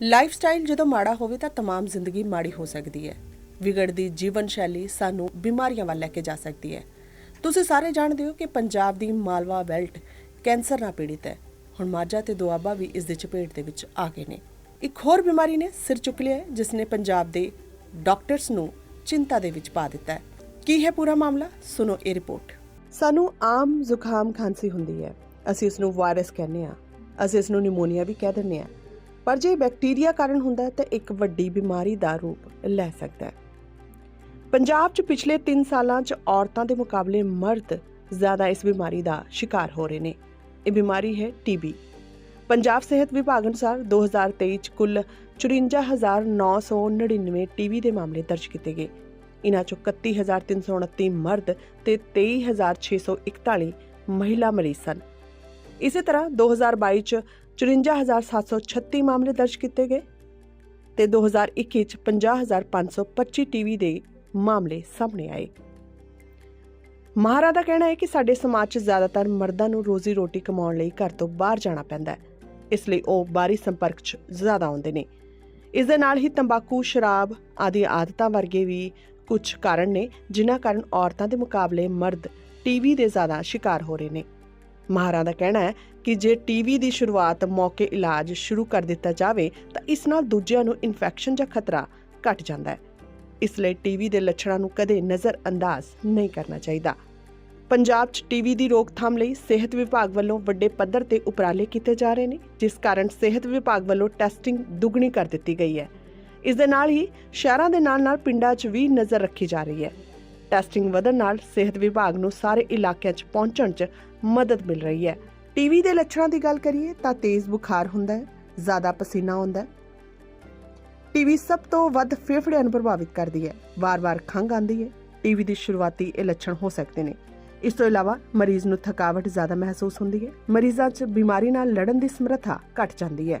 Lifestyle ਜਦੋਂ ਮਾੜਾ ਹੋਵੇ ਤਾਂ तमाम ਜ਼ਿੰਦਗੀ ਮਾੜੀ ਹੋ ਸਕਦੀ ਹੈ ਵਿਗੜਦੀ ਜੀਵਨ ਸ਼ੈਲੀ ਸਾਨੂੰ ਬਿਮਾਰੀਆਂ ਵੱਲ ਲੈ ਕੇ ਜਾ ਸਕਦੀ ਹੈ ਤੁਸੀਂ ਸਾਰੇ ਜਾਣਦੇ ਹੋ ਕਿ ਪੰਜਾਬ ਦੀ ਮਾਲਵਾ ਬੈਲਟ ਕੈਂਸਰ ਨਾਲ ਪੀੜਿਤ ਹੈ ਹੁਣ ਮਾਝਾ ਤੇ ਦੁਆਬਾ ਵੀ ਇਸ ਦੇ ਚਪੇਟ ਦੇ ਵਿੱਚ ਆ ਗਏ ਨੇ ਇੱਕ ਹੋਰ ਬਿਮਾਰੀ ਨੇ ਸਿਰ ਚੁੱਕ ਲਿਆ ਹੈ ਜਿਸ ਨੇ ਪੰਜਾਬ ਦੇ ਡਾਕਟਰਸ ਨੂੰ ਚਿੰਤਾ ਦੇ ਵਿੱਚ ਪਾ ਦਿੱਤਾ ਹੈ ਕੀ ਹੈ ਪੂਰਾ ਮਾਮਲਾ ਸੁਣੋ ਇਹ ਰਿਪੋਰਟ ਸਾਨੂੰ ਆਮ ਜ਼ੁਕਾਮ ਖਾਂਸੀ ਹੁੰਦੀ ਹੈ ਅਸੀਂ ਇਸ ਨੂੰ ਵਾਇਰਸ ਕਹਿੰਦੇ ਆ ਅਸੀਂ ਇਸ ਨੂੰ ਨਿਮੋਨੀਆ ਵੀ ਕਹਿ ਦਿੰਦੇ ਆ ਪਰ ਜੇ ਬੈਕਟੀਰੀਆ ਕਾਰਨ ਹੁੰਦਾ ਤਾਂ ਇੱਕ ਵੱਡੀ ਬਿਮਾਰੀ ਦਾ ਰੂਪ ਲੈ ਸਕਦਾ ਹੈ। ਪੰਜਾਬ 'ਚ ਪਿਛਲੇ 3 ਸਾਲਾਂ 'ਚ ਔਰਤਾਂ ਦੇ ਮੁਕਾਬਲੇ ਮਰਦ ਜ਼ਿਆਦਾ ਇਸ ਬਿਮਾਰੀ ਦਾ ਸ਼ਿਕਾਰ ਹੋ ਰਹੇ ਨੇ। ਇਹ ਬਿਮਾਰੀ ਹੈ ਟੀਬੀ। ਪੰਜਾਬ ਸਿਹਤ ਵਿਭਾਗ ਅਨੁਸਾਰ 2023 'ਚ ਕੁੱਲ 54999 ਟੀਬੀ ਦੇ ਮਾਮਲੇ ਦਰਜ ਕੀਤੇ ਗਏ। ਇਨ੍ਹਾਂ 'ਚੋਂ 31329 ਮਰਦ ਤੇ 23641 ਮਹਿਲਾ ਮਰੀਜ਼ ਸਨ। ਇਸੇ ਤਰ੍ਹਾਂ 2022 ਚ 54736 ਮਾਮਲੇ ਦਰਜ ਕੀਤੇ ਗਏ ਤੇ 2021 ਚ 50525 ਟੀਵੀ ਦੇ ਮਾਮਲੇ ਸਾਹਮਣੇ ਆਏ। ਮਹਾਰਾ ਦਾ ਕਹਿਣਾ ਹੈ ਕਿ ਸਾਡੇ ਸਮਾਜ 'ਚ ਜ਼ਿਆਦਾਤਰ ਮਰਦਾਂ ਨੂੰ ਰੋਜ਼ੀ ਰੋਟੀ ਕਮਾਉਣ ਲਈ ਘਰ ਤੋਂ ਬਾਹਰ ਜਾਣਾ ਪੈਂਦਾ ਹੈ, ਇਸ ਲਈ ਉਹ ਬਾਹਰੀ ਸੰਪਰਕ 'ਚ ਜ਼ਿਆਦਾ ਆਉਂਦੇ ਨੇ। ਇਸ ਦੇ ਨਾਲ ਹੀ ਤੰਬਾਕੂ, ਸ਼ਰਾਬ ਆਦਿ ਆਦਤਾਂ ਵਰਗੇ ਵੀ ਕੁਝ ਕਾਰਨ ਨੇ, ਜਿਨ੍ਹਾਂ ਕਾਰਨ ਔਰਤਾਂ ਦੇ ਮੁਕਾਬਲੇ ਮਰਦ ਟੀਵੀ ਦੇ ਜ਼ਿਆਦਾ ਸ਼ਿਕਾਰ ਹੋ ਰਹੇ ਨੇ। ਮਾਹਰਾਂ ਦਾ ਕਹਿਣਾ ਹੈ ਕਿ ਜੇ ਟੀਵੀ ਦੀ ਸ਼ੁਰੂਆਤ ਮੌਕੇ ਇਲਾਜ ਸ਼ੁਰੂ ਕਰ ਦਿੱਤਾ ਜਾਵੇ, ਤਾਂ ਇਸ ਨਾਲ ਦੂਜਿਆਂ ਨੂੰ ਇਨਫੈਕਸ਼ਨ ਜਾਂ ਖਤਰਾ ਘਟ ਜਾਂਦਾ ਹੈ। ਇਸ ਲਈ ਟੀਵੀ ਦੇ ਲੱਛਣਾਂ ਨੂੰ ਕਦੇ ਨਜ਼ਰ ਅੰਦਾਜ਼ ਨਹੀਂ ਕਰਨਾ ਚਾਹੀਦਾ। ਪੰਜਾਬ 'ਚ ਟੀਵੀ ਦੀ ਰੋਕਥਾਮ ਲਈ ਸਿਹਤ ਵਿਭਾਗ ਵੱਲੋਂ ਵੱਡੇ ਪੱਧਰ ਤੇ ਉਪਰਾਲੇ ਕੀਤੇ ਜਾ ਰਹੇ ਨੇ, ਜਿਸ ਕਾਰਨ ਸਿਹਤ ਵਿਭਾਗ ਵੱਲੋਂ ਟੈਸਟਿੰਗ ਦੁੱਗਣੀ ਕਰ ਦਿੱਤੀ ਗਈ ਹੈ। ਇਸ ਦੇ ਨਾਲ ਹੀ ਸ਼ਹਿਰਾਂ ਦੇ ਨਾਲ-ਨਾਲ ਪਿੰਡਾਂ 'ਚ ਵੀ ਨਜ਼ਰ ਰੱਖੀ ਜਾ ਰਹੀ ਹੈ। ਟੈਸਟਿੰਗ ਵਧਣ ਨਾਲ ਸਿਹਤ ਵਿਭਾਗ ਨੂੰ ਸਾਰੇ ਇਲਾਕਿਆਂ 'ਚ ਪਹੁੰਚਣ 'ਚ ਮਦਦ ਮਿਲ ਰਹੀ ਹੈ। ਟੀਵੀ ਦੇ ਲੱਛਣਾਂ ਦੀ ਗੱਲ ਕਰੀਏ ਤਾਂ ਤੇਜ਼ ਬੁਖਾਰ ਹੁੰਦਾ ਹੈ, ਜ਼ਿਆਦਾ ਪਸੀਨਾ ਆਉਂਦਾ ਹੈ। ਟੀਵੀ ਸਭ ਤੋਂ ਵੱਧ ਫੇਫੜਿਆਂ ਨੂੰ ਪ੍ਰਭਾਵਿਤ ਕਰਦੀ ਹੈ, ਵਾਰ-ਵਾਰ ਖੰਘ ਆਉਂਦੀ ਹੈ। ਟੀਵੀ ਦੀ ਸ਼ੁਰੂਆਤੀ ਇਹ ਲੱਛਣ ਹੋ ਸਕਦੇ ਨੇ। ਇਸ ਤੋਂ ਇਲਾਵਾ ਮਰੀਜ਼ ਨੂੰ ਥਕਾਵਟ ਜ਼ਿਆਦਾ ਮਹਿਸੂਸ ਹੁੰਦੀ ਹੈ। ਮਰੀਜ਼ਾਂ 'ਚ ਬਿਮਾਰੀ ਨਾਲ ਲੜਨ ਦੀ ਸਮਰੱਥਾ ਘਟ ਜਾਂਦੀ ਹੈ।